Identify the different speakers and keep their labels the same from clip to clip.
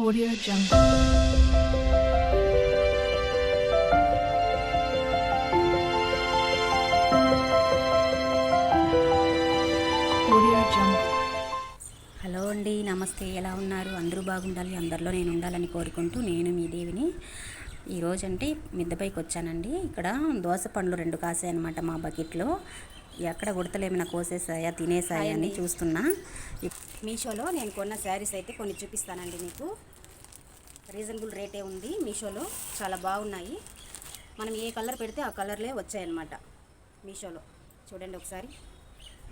Speaker 1: Audio Jungle. Audio Jungle.
Speaker 2: Hello అండి నమస్తే. ఎలా ఉన్నారు? అందరూ బాగుండాలి. అందరిలో నేను ఉండాలని కోరుకుంటూ నేను మీ దేవిని. ఈరోజు అంటే మిద్దపైకి వచ్చానండి ఇక్కడ దోస పండ్లు రెండు కాసాయి అనమాట మా బకెట్లో. ఎక్కడ ఉడతలేమైనా కోసేసాయా తినేసాయా అని చూస్తున్నా. మీషోలో నేను కొన్న శారీస్ అయితే కొన్ని చూపిస్తానండి మీకు. రీజనబుల్ రేటే ఉంది. మీషోలో చాలా బాగున్నాయి. మనం ఏ కలర్ పెడితే ఆ కలర్లే వచ్చాయన్నమాట మీషోలో. చూడండి ఒకసారి.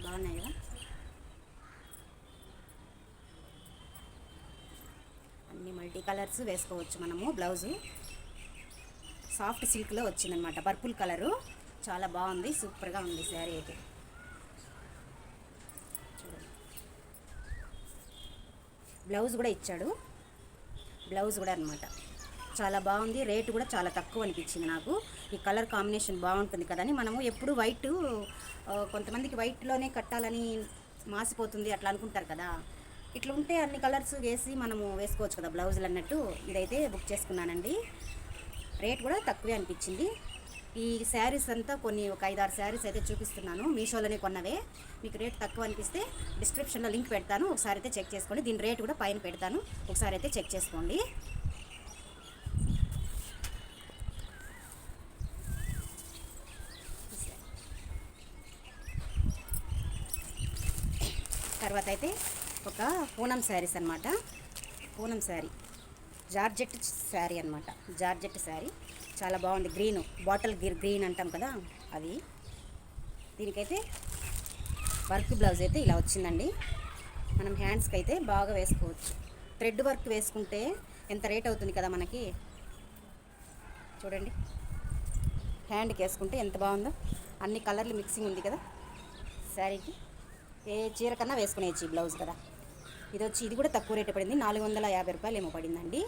Speaker 2: బాగున్నాయి కదా? అన్ని మల్టీ కలర్స్ వేసుకోవచ్చు మనము. బ్లౌజు సాఫ్ట్ సిల్క్లో వచ్చిందనమాట పర్పుల్ కలరు. చాలా బాగుంది సూపర్గా ఉంది శారీ అయితే. చూడండి బ్లౌజ్ కూడా ఇచ్చాడు. బ్లౌజ్ కూడా అనమాట చాలా బాగుంది రేటు కూడా చాలా తక్కువ అనిపించింది నాకు. ఈ కలర్ కాంబినేషన్ బాగుంటుంది కదని మనము ఎప్పుడు వైట్ కొంతమందికి వైట్లోనే కట్టాలని మాసిపోతుంది అట్లా అనుకుంటారు కదా. ఇట్లా ఉంటే అన్ని కలర్స్ వేసి మనము వేసుకోవచ్చు కదా బ్లౌజులు అన్నట్టు. ఇదైతే బుక్ చేసుకున్నానండి. రేట్ కూడా తక్కువే అనిపించింది. ఈ శారీస్ అంతా కొన్ని ఒక ఐదారు శారీస్ అయితే చూపిస్తున్నాను. మీషోలోనే కొన్నవే. మీకు రేట్ తక్కువ అనిపిస్తే డిస్క్రిప్షన్లో లింక్ పెడతాను. ఒకసారి అయితే చెక్ చేసుకోండి. దీని రేట్ కూడా పైన పెడతాను. ఒకసారి అయితే చెక్ చేసుకోండి. తర్వాత అయితే ఒక పూనం శారీస్ అనమాట పూనం శారీ. జార్జెట్ శారీ అనమాట జార్జెట్ శారీ. చాలా బాగుంది. గ్రీన్ బాటిల్ గ్రీన్ అంటాం కదా అది. దీనికైతే వర్క్ బ్లౌజ్ అయితే ఇలా వచ్చిందండి. మనం హ్యాండ్స్కి అయితే బాగా వేసుకోవచ్చు. థ్రెడ్ వర్క్ వేసుకుంటే ఎంత రేట్ అవుతుంది కదా మనకి? చూడండి. హ్యాండ్కి వేసుకుంటే ఎంత బాగుందో. అన్ని కలర్లు మిక్సింగ్ ఉంది కదా. శారీకి ఏ చీర కన్నా వేసుకునేయచ్చు ఈ బ్లౌజ్ కదా. ఇది వచ్చి ఇది కూడా తక్కువ రేటు పడింది. నాలుగు వందల యాభై రూపాయలు ఏమో పడిందండి.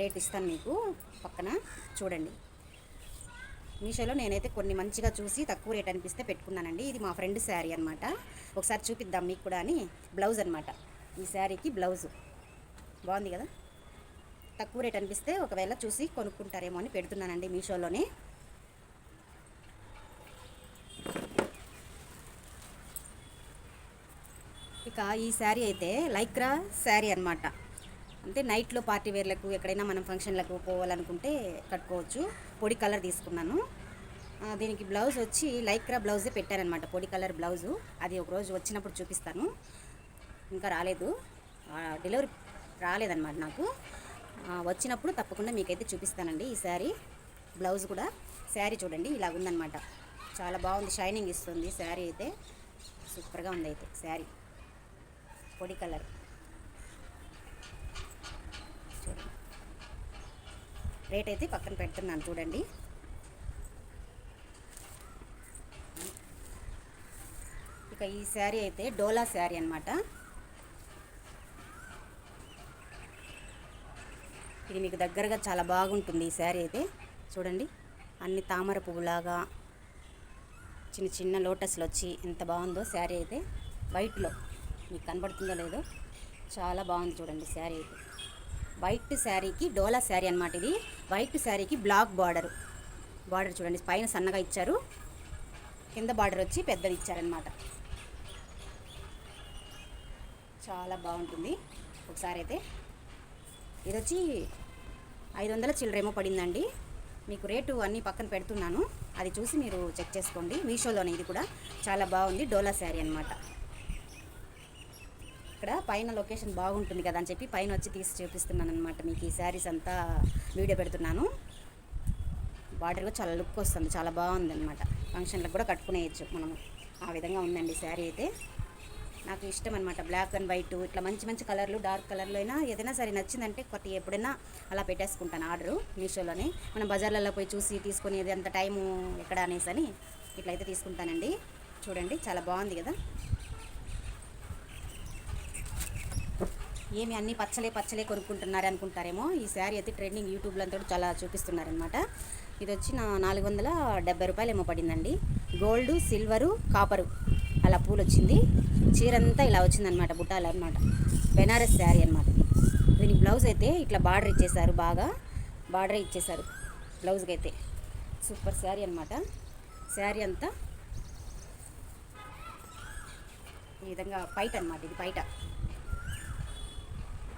Speaker 2: రేట్ ఇస్తాను మీకు పక్కన. చూడండి. మీషోలో నేనైతే కొన్ని మంచిగా చూసి తక్కువ రేట్ అనిపిస్తే పెట్టుకున్నానండి. ఇది మా ఫ్రెండ్ శారీ అనమాట ఒకసారి చూపిద్దాం మీకు కూడా అని. బ్లౌజ్ అనమాట ఈ శారీకి బ్లౌజ్. బాగుంది కదా? తక్కువ రేట్ అనిపిస్తే ఒకవేళ చూసి కొనుక్కుంటారేమో అని పెడుతున్నానండి మీషోలోనే. ఇక ఈ శారీ అయితే లైక్రా శారీ అనమాట అంటే నైట్లో పార్టీ వేర్లకు ఎక్కడైనా మనం ఫంక్షన్లకు పోవాలనుకుంటే కట్టుకోవచ్చు. పొడి కలర్ తీసుకున్నాను. దీనికి బ్లౌజ్ వచ్చి లైక్రా బ్లౌజే పెట్టారనమాట పొడి కలర్ బ్లౌజు. అది ఒకరోజు వచ్చినప్పుడు చూపిస్తాను. ఇంకా రాలేదు. డెలివరీ రాలేదన్నమాట నాకు. వచ్చినప్పుడు తప్పకుండా మీకైతే చూపిస్తానండి ఈ శారీ. బ్లౌజ్ కూడా. శారీ చూడండి ఇలా ఉందన్నమాట. చాలా బాగుంది. షైనింగ్ ఇస్తుంది. శారీ అయితే సూపర్గా ఉంది అయితే శారీ. పొడి కలర్ చూడండి రేట్ అయితే పక్కన పెడుతున్నాను చూడండి. ఇక ఈ శారీ అయితే డోలా శారీ అన్నమాట. ఇది మీకు దగ్గరగా చాలా బాగుంటుంది ఈ శారీ అయితే. చూడండి అన్ని తామర పువ్వులాగా చిన్న చిన్న లోటస్లు వచ్చి ఎంత బాగుందో శారీ అయితే. వైట్లో మీకు కనబడుతుందో లేదో చాలా బాగుంది చూడండి శారీ అయితే. వైట్ శారీకి డోలా శారీ అనమాట ఇది. వైట్ శారీకి బ్లాక్ బార్డర్. బార్డర్ చూడండి పైన సన్నగా ఇచ్చారు. కింద బార్డర్ వచ్చి పెద్దది ఇచ్చారనమాట చాలా బాగుంటుంది. ఒకసారి అయితే ఇది వచ్చి ఐదు వందల చిల్లరేమో పడిందండి. మీకు రేటు అన్నీ పక్కన పెడుతున్నాను. అది చూసి మీరు చెక్ చేసుకోండి. మీషోలోనే ఇది కూడా. చాలా బాగుంది డోలా శారీ అనమాట ఇక్కడ పైన లొకేషన్ బాగుంటుంది కదా అని చెప్పి పైన వచ్చి తీసి చూపిస్తున్నాను అనమాట మీకు ఈ శారీస్ అంతా వీడియో పెడుతున్నాను. బార్డర్ కూడా చాలా లుక్ వస్తుంది చాలా బాగుంది అనమాట ఫంక్షన్లకు కూడా కట్టుకునేయచ్చు మనము. ఆ విధంగా ఉందండి శారీ అయితే. నాకు ఇష్టం అనమాట బ్లాక్ అండ్ వైట్ ఇట్లా మంచి మంచి కలర్లు డార్క్ కలర్లో అయినా ఏదైనా సరే నచ్చిందంటే కొట్టి ఎప్పుడైనా అలా పెట్టేసుకుంటాను ఆర్డరు మీషోలోనే. మనం బజార్లలో పోయి చూసి తీసుకునేది అంత టైము ఎక్కడ అనేసి అని ఇట్లయితే తీసుకుంటానండి. చూడండి చాలా బాగుంది కదా. ఏమి అన్ని పచ్చలే పచ్చలే కొనుక్కుంటున్నారు అనుకుంటారేమో. ఈ శారీ అయితే ట్రెండింగ్ యూట్యూబ్లో అంతా చాలా చూపిస్తున్నారనమాట ఇది వచ్చి నా నాలుగు వందల డెబ్బై రూపాయలు ఏమో పడిందండి. గోల్డ్ సిల్వరు కాపరు అలా పూలు వచ్చింది చీర అంతా ఇలా వచ్చిందనమాట బుట్టాలు అనమాట బెనారస్ శారీ అనమాట దీనికి బ్లౌజ్ అయితే ఇట్లా బార్డర్ ఇచ్చేసారు బాగా. బార్డర్ ఇచ్చేసారు బ్లౌజ్కి అయితే. సూపర్ శారీ అనమాట శారీ అంతా ఈ విధంగా పైట అనమాట ఇది పైట.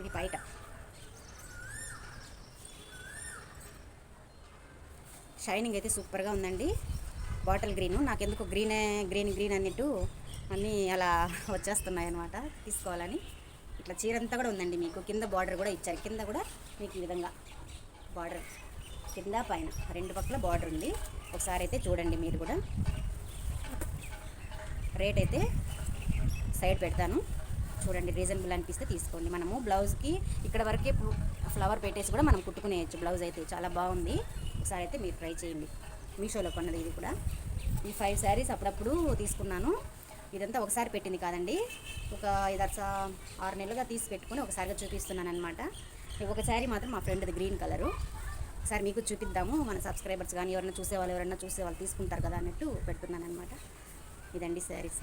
Speaker 2: ఇది బయట. షైనింగ్ అయితే సూపర్గా ఉందండి. బాటిల్ గ్రీన్ నాకెందుకు గ్రీనే గ్రీన్ గ్రీన్ అన్నట్టు అన్నీ అలా వచ్చేస్తున్నాయి అనమాట తీసుకోవాలని. ఇట్లా చీర అంతా కూడా ఉందండి మీకు. కింద బార్డర్ కూడా ఇచ్చారు. కింద కూడా మీకు ఈ విధంగా బార్డర్ కింద పైన రెండు పక్కల బార్డర్ ఉంది. ఒకసారి అయితే చూడండి మీరు కూడా. రేట్ అయితే సైడ్ పెడతాను. చూడండి రీజనబుల్ అనిపిస్తే తీసుకోండి. మనము బ్లౌజ్కి ఇక్కడ వరకే ఫ్లవర్ పెట్టేసి కూడా మనం కుట్టుకునేయచ్చు. బ్లౌజ్ అయితే చాలా బాగుంది. ఒకసారి అయితే మీరు ట్రై చేయండి. మీషోలో కొన్నది ఇది కూడా. ఈ ఫైవ్ శారీస్ అప్పుడప్పుడు తీసుకున్నాను. ఇదంతా ఒకసారి పెట్టింది కాదండి. ఒక ఇది ఆరు నెలలుగా తీసి పెట్టుకుని ఒకసారిగా చూపిస్తున్నాను అనమాట ఒక శారీ మాత్రం మా ఫ్రెండ్ది గ్రీన్ కలరు. ఒకసారి మీకు చూపిద్దాము. మన సబ్స్క్రైబర్స్ కానీ ఎవరైనా చూసేవాళ్ళు ఎవరైనా చూసేవాళ్ళు తీసుకుంటారు కదా అన్నట్టు పెడుతున్నాను అనమాట ఇదండి శారీస్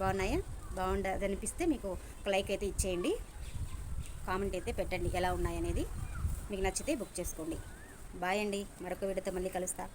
Speaker 2: బాగున్నాయా? బాగుండదు అనిపిస్తే మీకు ఒక లైక్ అయితే ఇచ్చేయండి. కామెంట్ అయితే పెట్టండి ఎలా ఉన్నాయనేది. మీకు నచ్చితే బుక్ చేసుకోండి. బాయ్ అండి. మరొక వీడియోతో మళ్ళీ కలుస్తా.